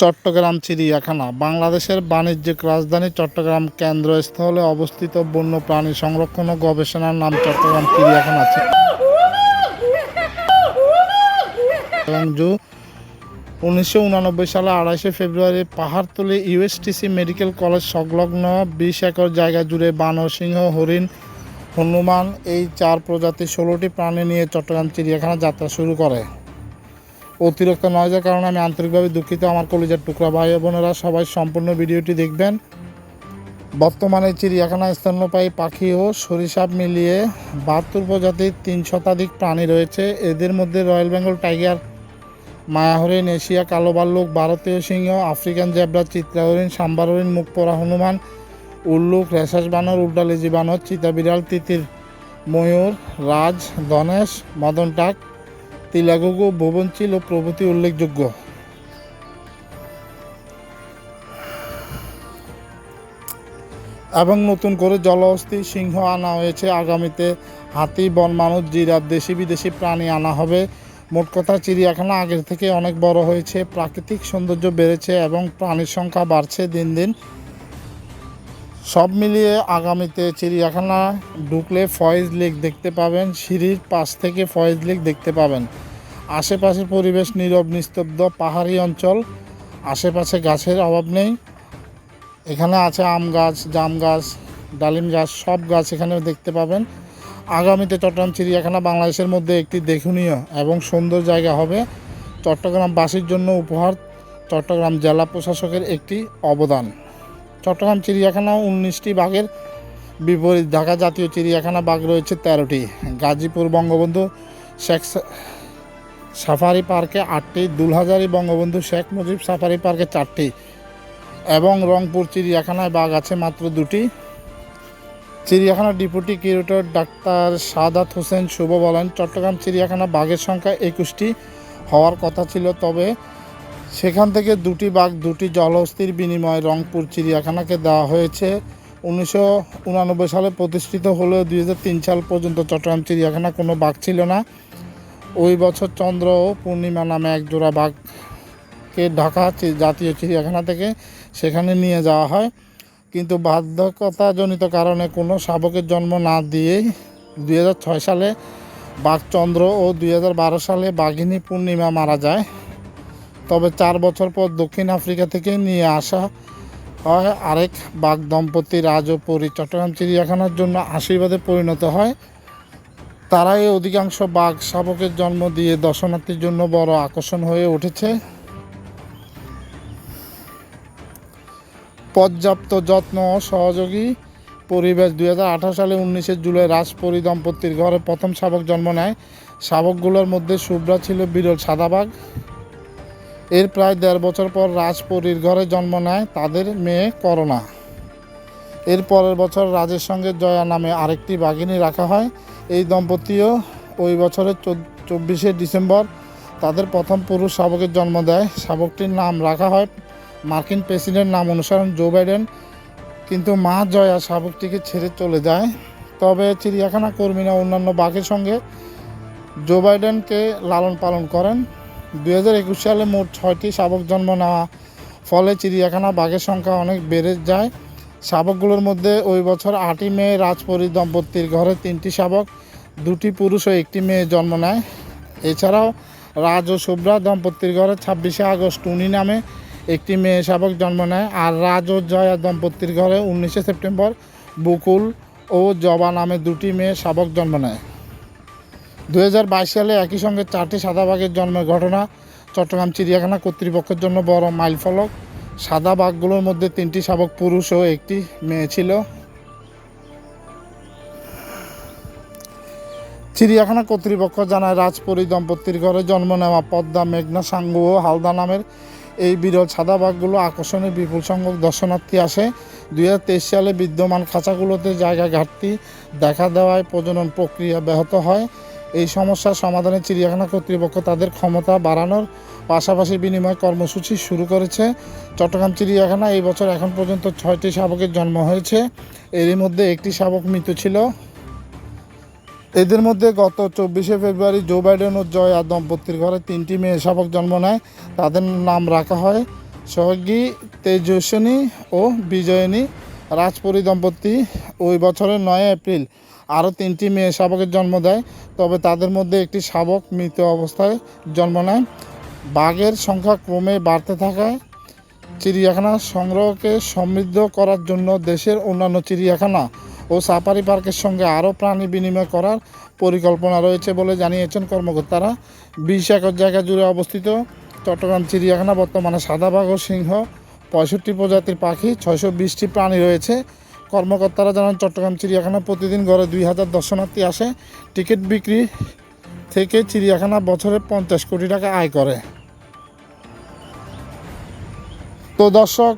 চট্টগ্রাম, চিড়িয়াখানা। বাংলাদেশের বাণিজ্যিক রাজধানী চট্টগ্রাম কেন্দ্রস্থলে অবস্থিত বন্য প্রাণী সংরক্ষণ ও গবেষণার নাম চট্টগ্রাম, চিড়িয়াখানা চট্টগ্রাম জু উনিশশো সালে আড়াইশে February Pahartali USTC medical college সংলগ্ন বিশ একর জায়গা জুড়ে বানর, সিংহ, হরিণ, হনুমান, এই চার প্রজাতির ষোলোটি প্রাণী নিয়ে চট্টগ্রাম, চিড়িয়াখানা যাত্রা শুরু করে। অতিরিক্ত নয়েজের কারণে আমি আন্তরিকভাবে দুঃখিত। আমার কলেজের টুকরা ভাই বোনেরা, সবাই সম্পূর্ণ ভিডিওটি দেখবেন। বর্তমানে চিড়িয়াখানায় স্তন্যপায়ী পাখি ও সরিষাপ মিলিয়ে বাহাত্তর প্রজাতির তিন শতাধিক প্রাণী রয়েছে। এদের মধ্যে রয়্যাল বেঙ্গল টাইগার মায়াহরিণ এশিয়া কালো ভাল্লুক ভারতীয় সিংহ, আফ্রিকান জেব্রা, চিত্রা হরিণ সাম্বার হরিণ হনুমান, উল্লুক, রেশাস বানর, উড্ডালেজি বানর চিতা বিড়াল তিতির, ময়ূর, রাজ, ধনেশ, মদন টাক তিলাগুগু ভুবনচিল ও প্রভৃতি উল্লেখযোগ্য। এবং নতুন করে জলহস্তি সিংহ আনা হয়েছে। আগামীতে হাতি, বন মানুষ, জিরাফ, দেশি বিদেশি প্রাণী আনা হবে। মোট কথা চিড়িয়াখানা আগের থেকে অনেক বড় হয়েছে। প্রাকৃতিক সৌন্দর্য বেড়েছে এবং প্রাণীর সংখ্যা বাড়ছে দিন দিন। সব মিলিয়ে আগামীতে চিড়িয়াখানা ঢুকলে ফয়েজ লেক দেখতে পাবেন। সিঁড়ির পাশ থেকে ফয়েজ লেক দেখতে পাবেন। আশেপাশের পরিবেশ নীরব, নিস্তব্ধ, পাহাড়ি অঞ্চল। আশেপাশে গাছের অভাব নেই। এখানে আছে আম গাছ, জাম গাছ, ডালিম গাছ, সব গাছ এখানে দেখতে পাবেন। আগামীতে চট্টগ্রাম, চিড়িয়াখানা বাংলাদেশের মধ্যে একটি দেখনীয় এবং সুন্দর জায়গা হবে। চট্টগ্রামবাসীর জন্য উপহার, চট্টগ্রাম জেলা প্রশাসকের একটি অবদান। চট্টগ্রাম, চিড়িয়াখানা উনিশটি বাঘের বিপরীত। ঢাকা জাতীয় চিড়িয়াখানা বাঘ রয়েছে তেরোটি। গাজীপুর বঙ্গবন্ধু শেখ সাফারি পার্কে আটটি, দুলহাজারি বঙ্গবন্ধু শেখ মুজিব সাফারি পার্কে চারটি এবং রংপুর চিড়িয়াখানায় বাঘ আছে মাত্র দুটি। চিড়িয়াখানার deputy curator doctor Sadat Hossain Shuvo বলেন, চট্টগ্রাম চিড়িয়াখানা বাঘের সংখ্যা একুশটি হওয়ার কথা ছিল, তবে সেখান থেকে দুটি বাঘ, দুটি জলহস্তির বিনিময়ে রংপুর চিড়িয়াখানাকে দেওয়া হয়েছে। উনিশশো সালে প্রতিষ্ঠিত হলেও দুই হাজার তিন সাল পর্যন্ত চট্টগ্রাম চিড়িয়াখানা কোনো বাঘ ছিল না। ওই বছর চন্দ্র ও পূর্ণিমা নামে এক জোড়া বাঘকে ঢাকা জাতীয় চিড়িয়াখানা থেকে সেখানে নিয়ে যাওয়া হয়। কিন্তু বাধ্যকতাজনিত কারণে কোনো শাবকের জন্ম না দিয়েই দুই হাজার ছয় সালে বাঘচন্দ্র ও দুই হাজার বারো সালে বাঘিনী পূর্ণিমা মারা যায়। তবে চার বছর পর দক্ষিণ আফ্রিকা থেকে নিয়ে আসা হয় আরেক বাঘ দম্পতি রাজ ও পরি চট্টগ্রাম চিড়িয়াখানার জন্য আশীর্বাদে পরিণত হয়। তারাই অধিকাংশ বাঘ শাবকের জন্ম দিয়ে দর্শনার্থীর জন্য বড় আকর্ষণ হয়ে উঠেছে। পর্যাপ্ত যত্ন সহযোগী পরিবেশ দু হাজার আঠারো সালে উনিশে জুলাই রাজপরি দম্পতির ঘরে প্রথম শাবক জন্ম নেয়। শাবকগুলোর মধ্যে শুভ্রা ছিল বিরল সাদা বাঘ। এর প্রায় দেড় বছর পর রাজপরীর ঘরে জন্ম নেয় তাদের মেয়ে করোনা। এর পরের বছর রাজের সঙ্গে জয়া নামে আরেকটি বাঘিনী রাখা হয়। এই দম্পতিও ওই বছরের চব্বিশে ডিসেম্বর তাদের প্রথম পুরুষ শাবকের জন্ম দেয়। শাবকটির নাম রাখা হয় মার্কিন প্রেসিডেন্ট নাম অনুসরণ জো বাইডেন। কিন্তু মা জয়া শাবকটিকে ছেড়ে চলে যায়। তবে চিড়িয়াখানা কর্মীরা অন্যান্য বাঘের সঙ্গে জো বাইডেনকে লালন পালন করেন। দু হাজার একুশ সালে মোট ছয়টি শাবক জন্ম নেওয়া, ফলে চিড়িয়াখানা বাঘের সংখ্যা অনেক বেড়ে যায়। শাবকগুলোর মধ্যে ওই বছর আটই মে রাজপরী দম্পতির ঘরে তিনটি শাবক, দুটি পুরুষ ও একটি মেয়ে জন্ম নেয়। এছাড়াও রাজ ও শুভ্রা দম্পতির ঘরে ছাব্বিশে আগস্ট টুনি নামে একটি মেয়ে শাবক জন্ম নেয় আর রাজ ও জয়া দম্পতির ঘরে উনিশে সেপ্টেম্বর বকুল ও জবা নামে দুটি মেয়ে শাবক জন্ম নেয়। দু হাজার বাইশ সালে একই সঙ্গে চারটি সাদা বাঘের জন্মের ঘটনা চট্টগ্রাম চিড়িয়াখানা কর্তৃপক্ষের জন্য বড় মাইলফলক। সাদা বাঘগুলোর মধ্যে তিনটি শাবক পুরুষ ও একটি মেয়ে ছিল। চিড়িয়াখানা কর্তৃপক্ষ জানায়, রাজপুরী দম্পতির ঘরে জন্ম নেওয়া পদ্মা, মেঘনা, সাঙ্গু ও হালদা নামের এই বিরল সাদা বাঘগুলো আকর্ষণে বিপুল সংখ্যক দর্শনার্থী আসে। দুই হাজার তেইশ সালে বিদ্যমান খাঁচাগুলোতে জায়গা ঘাটতি দেখা দেওয়ায় প্রজনন প্রক্রিয়া ব্যাহত হয়। এই সমস্যার সমাধানে চিড়িয়াখানা কর্তৃপক্ষ তাদের ক্ষমতা বাড়ানোর পাশাপাশি বিনিময় কর্মসূচি শুরু করেছে। চট্টগ্রাম চিড়িয়াখানা এই বছর এখন পর্যন্ত ছয়টি শাবকের জন্ম হয়েছে। এরই মধ্যে একটি শাবক মৃত ছিল। এদের মধ্যে গত চব্বিশে ফেব্রুয়ারি জো বাইডেন ও জয়া দম্পতির ঘরে তিনটি মেয়ে শাবক জন্ম নেয়। তাদের নাম রাখা হয় সহযোগী তেজস্বিনী ও বিজয়িনী। রাজপুরী দম্পতি ওই বছরের নয় এপ্রিল আরও তিনটি মেয়ে শাবকের জন্ম দেয়, তবে তাদের মধ্যে একটি শাবক মৃত অবস্থায় জন্ম নেয়। বাঘের সংখ্যা ক্রমে বাড়তে থাকায় চিড়িয়াখানা সংগ্রহকে সমৃদ্ধ করার জন্য দেশের অন্যান্য চিড়িয়াখানা ও সাফারি পার্কের সঙ্গে আরও প্রাণী বিনিময় করার পরিকল্পনা রয়েছে বলে জানিয়েছেন কর্মকর্তারা। বিশ একর জায়গা জুড়ে অবস্থিত চট্টগ্রাম চিড়িয়াখানা বর্তমানে সাদা বাঘ ও সিংহ, পঁয়ষট্টি প্রজাতির পাখি, ছয়শো বিশটি প্রাণী রয়েছে। কর্মকর্তারা জানান, চট্টগ্রাম, চিড়িয়াখানা প্রতিদিন গড়ে দুই হাজার দর্শনার্থী আসে। টিকিট বিক্রি থেকে চিড়িয়াখানা বছরে পঞ্চাশ কোটি টাকা আয় করে। তো দর্শক